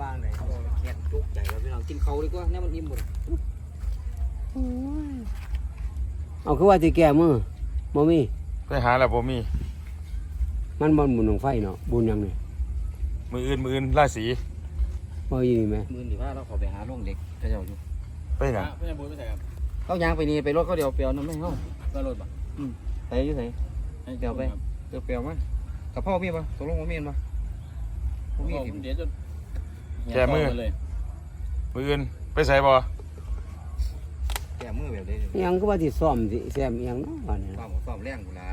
วางไหนแค่จุกใจเราพี่น้องกินเขาดีกว่าเนี่ยมันอิ่มหมดเอาคือว่าสิแก้มือบ่มีไปหาแล้วบ่มี มันบ่บุญของไฟเนาะบุญหยังนี่มืออื่นมืออื่นราศีบ่อยู่นี่แหมมือหรือว่าเราขอไปหาโรงเด็กเขาเจ้าอยู่ไปหยังไม่ใช่บุญไม่ใช่ครับเขายางไปนี่ไปรถเขาเดียวเปลียวน้ำไม่เขาก็รถป่ะอืมไปอยู่ไหนเดี๋ยวไปเดี๋ยวเปลียวมั้ยกับพ่อมีป่ะตกลงว่ามีป่ะพ่อมีสิเดี๋ยวจะ แกมือ เลยมืออื่นไปใส่บ่แกมือแบบนี้อิหยังคือว่าสิซ่อมสิแซมอิหยังเนาะว่านี่ควานะมความแรงกูละ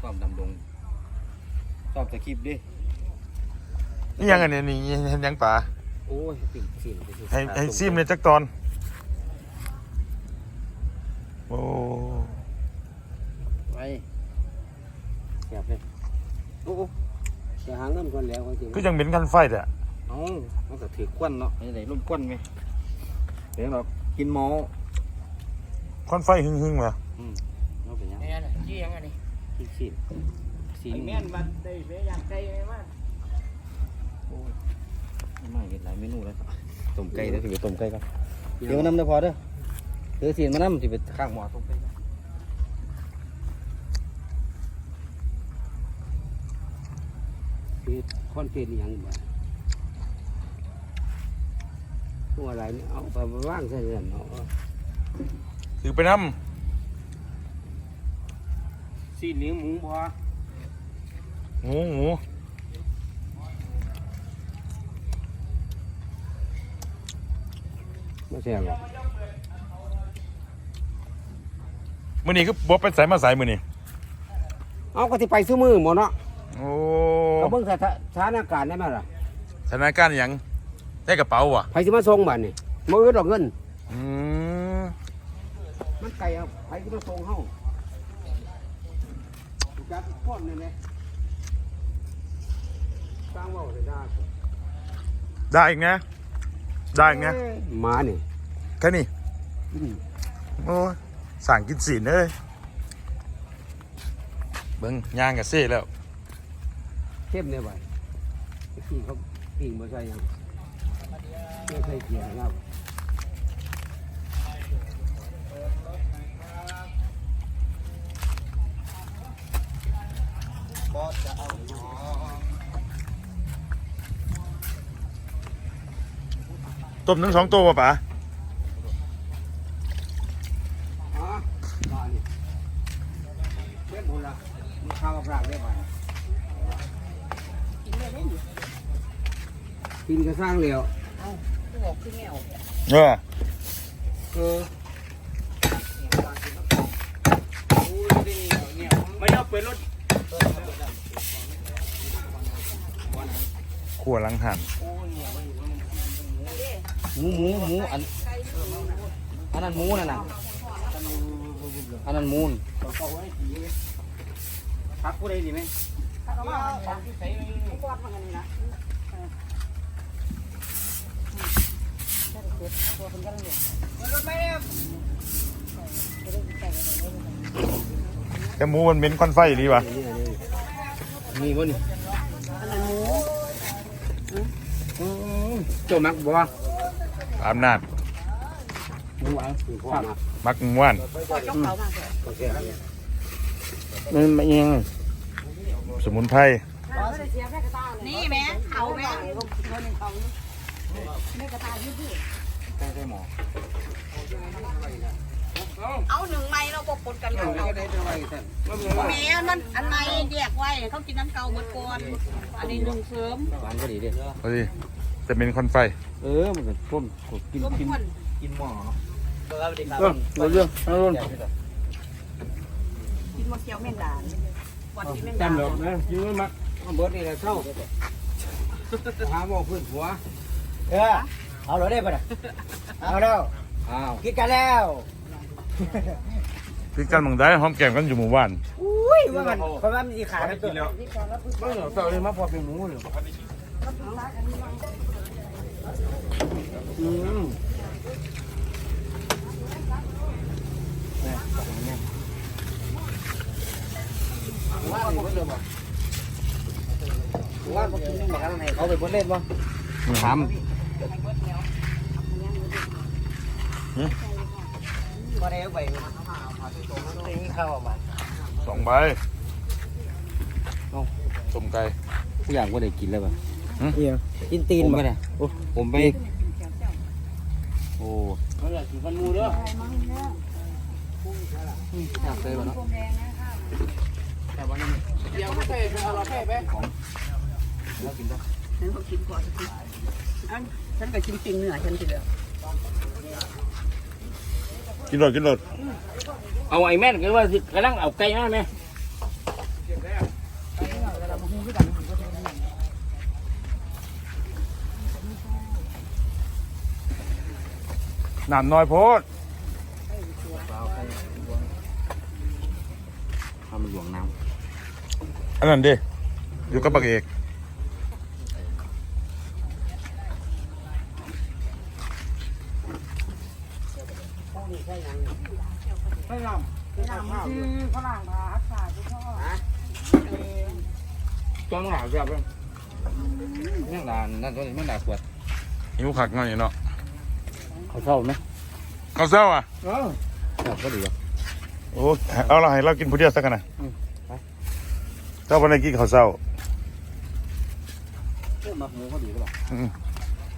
ความดำดงชอบตะคริปดินี่ยังอันนี้นี่เห็นยังป่าโอ้ยปิ่งสิให้ให้ซิมในจักตอน โอ้ไปแซ่บเลยโอ้โอ้จะหาเงินก่อนแล้วเขาสิก็ยังเป็นกันไฟแต่ เอ้ามันก็ถือควันเนาะไอ้ไหนร่มควันไหมเดี๋ยวเรากินหมอควันไฟหึ่งหึ่งๆมาเราเป็นยังแม่น่ะยี่ยังอันนี้กินสิสิไอ้แม่นมันได้เสียอย่างใจไงว่าโอ้ยไม่เห็นหลายเมนูแล้วครับต้มไก่เด้อถือต้มไก่ครับเดี๋ยวน้ำได้พอเด้อถือสีนมาน้ำที่ไปข้างหม้อต้มไก่คือคอนเทนต์อิหยังบ่ ตัวอะไรนี่เอาไปวางใส่เรือนเนาะถือไปน้สีเลี้ยงหมูพอำหมูหมูบ่แซ่บหรอกมื้อนี้ก็บ่ไปใส่มาใส่มื้อนี้เอาก็สิไปซื้อมือหมดเนาะโอ้เอาเบิ่งสถาสถานการณ์ได้ไหมล่ะสถานการณ์หยัง ได้กระเป๋าว่ะไผสิมาส่งบัดนี่บ่อึดดอกเงิน อืมมันไกลเอาไผสิมาส่งเฮาจักพ่อนนี่แหละสร้างเว้าได้ได้ได้อีกนะได้อีกนะหมานี่แค่นี้อืมโอ้ยสั่งกินสีนเลยเบิ่งย่างกับเซ่แล้ว เข้มได้ไว้พี่เขาปิ้งบ่ใส่หยัง ไม่ใส่เกียร์ครับต้มทั้งสองตัวป่ะป๋าอ๋อบ้านนี่เฮ็ดบุญละมีข้าวกับรากได้บ่กินก็สร้างแล้ว บอกขึ้นแง่วเออเออไม่เอาเปิดรถขัวหลังหันหมูหมูหมูอันอันนั้นหมูนั่นน่ะอันนั้นหมูนพักผู้ใดดีไหม แต่หมูมันเหม็นควันไฟดีว่ะมีบ่นี่อืมเจ้ามักบ่อำนาจหมูหวานคือพ่อมามักม่วนก็แซ่บมันมันยังสมุนไพรนี่แม่เขาแม่ ใกล้ใกล้ได้หมอเอาหนึ่งไม้เราก็ปนกันเขาเอาแม่มันอันไม้แยกไว้เขากินน้ำเกาหมดก่อนอันนี้หนึ่งเสริมหวานก็ดีเด้พอดีจะเป็นควันไฟ เออมันก็ต้นกินกินกินหม้อเนาะเออเราเรื่องเราเรื่องกินมะเขียวแมงดาวันที่แมงดาจำดอกนะยืนมักเอาเบิดนี่แหละเข้าหาหม้อพื้นหัว เออเอาเราได้ป่ะเอาแล้วอ้าวคิดกันแล้วคือกันหมองได้หอมแก้มกันอยู่หมู่บ้านอุ้ยว่ามันเพราะว่ามันสีขาดกินแล้วเออเต่าเลยมาพอเป็นหมูเลยอืมว่าบ่กินหมูอะไรเขาไปบนเล่นบ่ถาม บ่ได้ไปนี่เข้ามาสองใบต้มไก่ผู้อย่างก็ได้กินแล้วป่ะกินตีนผมบ่ก็ได้โอ้ผมไปโอ้เขาอยากกินกันมูเด้ออยากเลยป่ะเนาะเดี๋ยวเขาใส่ไปเอาเราแค่ไปแล้วกินได้ฉันก็กินก่อนอันฉันก็กินจริงเนื้อฉันทีเดียว กินรสกินรสเอาไอ้แม่นก็ว่ากำลังเอาไก่มาไหมน้ำน้อยโพดทำหลวงน้อันนั้นดิอยู่กับปักเอกำจ้องหาแบบแม่งด่านนั่นตัวนี้แม่งด่าขวดหิวขักเนาะนี่เนาะเขาเศร้าไหมเขาเศร้าอะแบบก็ดีอะโอ้เอาละให้เรากินผู้เดียวสักกันนะเจ้าวันไหนกินข้าวเศร้าเรื่องมักหมูเขาดีหรือเปล่าอืม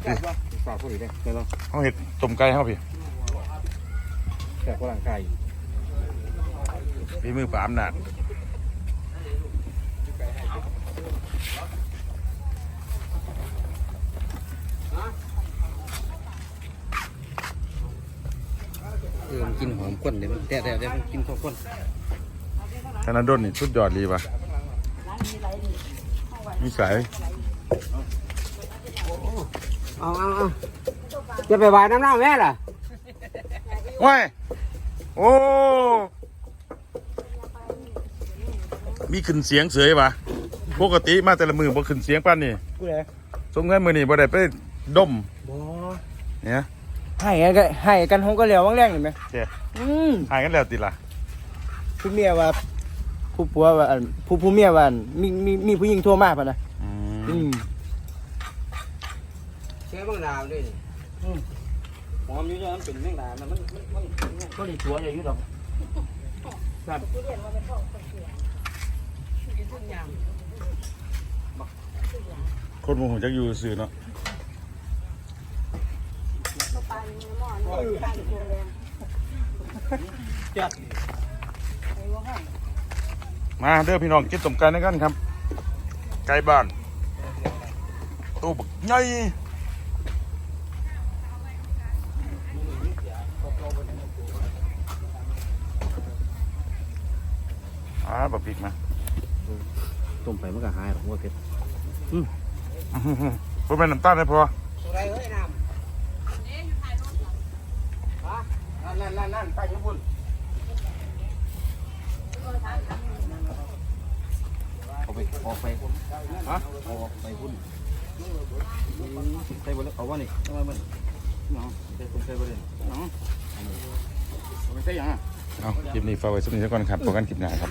แซ่บป่ะฝากเขาดีได้เดี๋ยวเราเขาเห็ดต้มไก่เขาพี่แซ่บกว่าร่างกาย ฝีมือปลาอำนาจเออมันกินหอมข้นเดี๋ยวมันแต่แต่เดี๋ยวมันกินข้าวข้นธนาดลนี่สุดยอดดีป่ะนิสัยเอาเอาเอาจะไปวายน้ำหน้าแม่ล่ะว้ายโอ้ มีขึ้นเสียงเสยป่ะปกติมาแต่ละมือบ่ขึ้นเสียงปานนี่กูเลยสมเงินมือนี่บ่ได้ไปดมบ่เนี่ยให้กันก็ให้กันห้องก็เหลียวว่างแรงเห็นไหมเจ้อืมหายกันแล้วติล่ะผู้เมียว่าผู้ผัวว่าอันผู้ผู้เมียว่าอันมีมีมีผู้หญิงโทรมาป่ะนะอือืมมใช้บางดาวด้วยหอมอยู่เนี่ยมันเป็นแมงดามันมันมันมันก็ได้ตัวอย่างนี้หรอก คนบ่ฮู้จักอยู่ซื่อเนาะมาเด้อพี่น้องกินต้มไก่ด้วยกันครับ ไก่บ้านตัวบักใหญ่อ่าบักพริกมา ต้มไปมันก็หายหรอกว่าเผ็ดเพื่อเป็นน้ำตาลได้พออะไรเอ้ยน้นั่นนั่นนั่นไปญี่ปุ่นเอาไปออกไปฮะเอาออกไปพุ่นใส่บนเอาว่านี่ทำไมมันเนาะใส่คนใส่บนเลยเนาะเอาไปใส่ยังอะเอาคลิปนี้ฝากไว้สักนิดก่อนครับพบกันคลิปหน้าครับ